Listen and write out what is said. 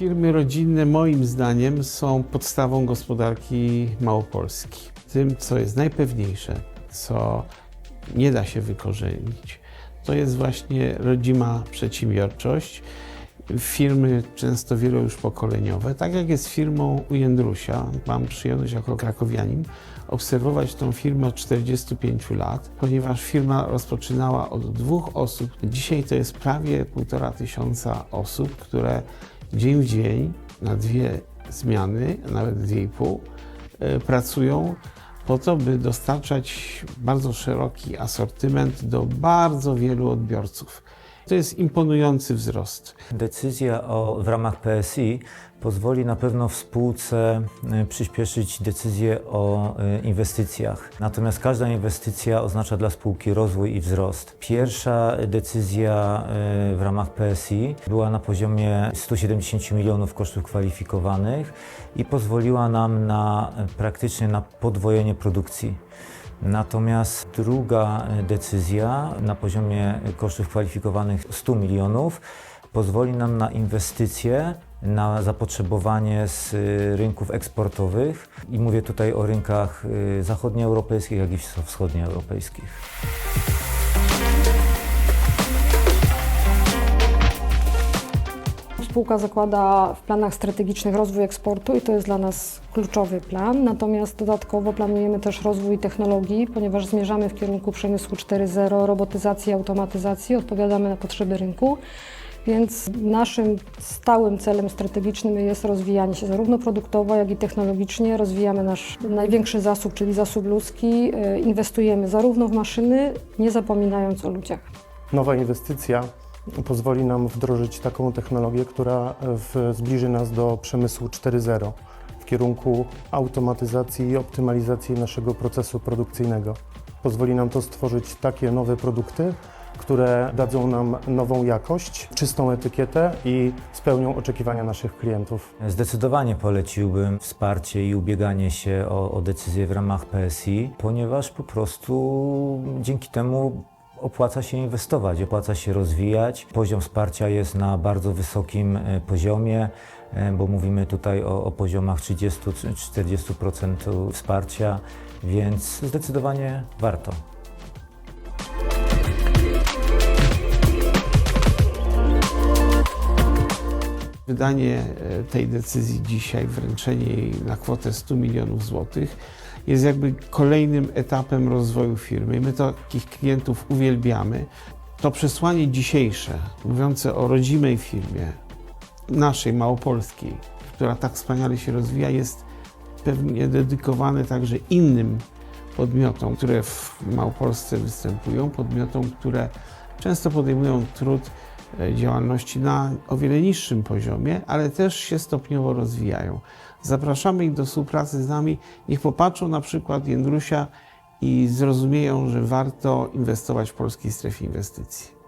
Firmy rodzinne moim zdaniem są podstawą gospodarki Małopolski. Tym, co jest najpewniejsze, co nie da się wykorzenić, to jest właśnie rodzima przedsiębiorczość. Firmy często wielo już pokoleniowe, tak jak jest firmą u Jędrusia. Mam przyjemność jako krakowianin obserwować tą firmę od 45 lat, ponieważ firma rozpoczynała od dwóch osób. Dzisiaj to jest prawie półtora tysiąca osób, które dzień w dzień na dwie zmiany, nawet dwie i pół, e, pracują po to, by dostarczać bardzo szeroki asortyment do bardzo wielu odbiorców. To jest imponujący wzrost. Decyzja o, w ramach PSI pozwoli na pewno w spółce e, przyspieszyć decyzję o e, inwestycjach. Natomiast każda inwestycja oznacza dla spółki rozwój i wzrost. Pierwsza decyzja e, w ramach PSI była na poziomie 170 milionów kosztów kwalifikowanych i pozwoliła nam na praktycznie na podwojenie produkcji. Natomiast druga e, decyzja na poziomie kosztów kwalifikowanych 100 milionów pozwoli nam na inwestycje, na zapotrzebowanie z y, rynków eksportowych i mówię tutaj o rynkach y, zachodnioeuropejskich, jak i wschodnioeuropejskich. Spółka zakłada w planach strategicznych rozwój eksportu i to jest dla nas kluczowy plan. Natomiast dodatkowo planujemy też rozwój technologii, ponieważ zmierzamy w kierunku przemysłu 4.0, robotyzacji, automatyzacji, odpowiadamy na potrzeby rynku. Więc naszym stałym celem strategicznym jest rozwijanie się zarówno produktowo, jak i technologicznie. Rozwijamy nasz największy zasób, czyli zasób ludzki. E, Inwestujemy zarówno w maszyny, nie zapominając o ludziach. Nowa inwestycja pozwoli nam wdrożyć taką technologię, która w, zbliży nas do przemysłu 4.0 w kierunku automatyzacji i optymalizacji naszego procesu produkcyjnego. Pozwoli nam to stworzyć takie nowe produkty, które dadzą nam nową jakość, czystą etykietę i spełnią oczekiwania naszych klientów. Zdecydowanie poleciłbym wsparcie i ubieganie się o, o decyzje w ramach PSI, ponieważ po prostu dzięki temu opłaca się inwestować, opłaca się rozwijać. Poziom wsparcia jest na bardzo wysokim e, poziomie, e, bo mówimy tutaj o, o poziomach 30-40% wsparcia, więc zdecydowanie warto. Wydanie e, tej decyzji dzisiaj, wręczenie jej na kwotę 100 milionów złotych jest jakby kolejnym etapem rozwoju firmy. I My takich klientów uwielbiamy. To przesłanie dzisiejsze, mówiące o rodzimej firmie, naszej małopolskiej, która tak wspaniale się rozwija, jest pewnie dedykowane także innym podmiotom, które w Małopolsce występują, podmiotom, które często podejmują trud działalności na o wiele niższym poziomie, ale też się stopniowo rozwijają. Zapraszamy ich do współpracy z nami. Niech popatrzą na przykład Jędrusia i zrozumieją, że warto inwestować w polskiej strefie inwestycji.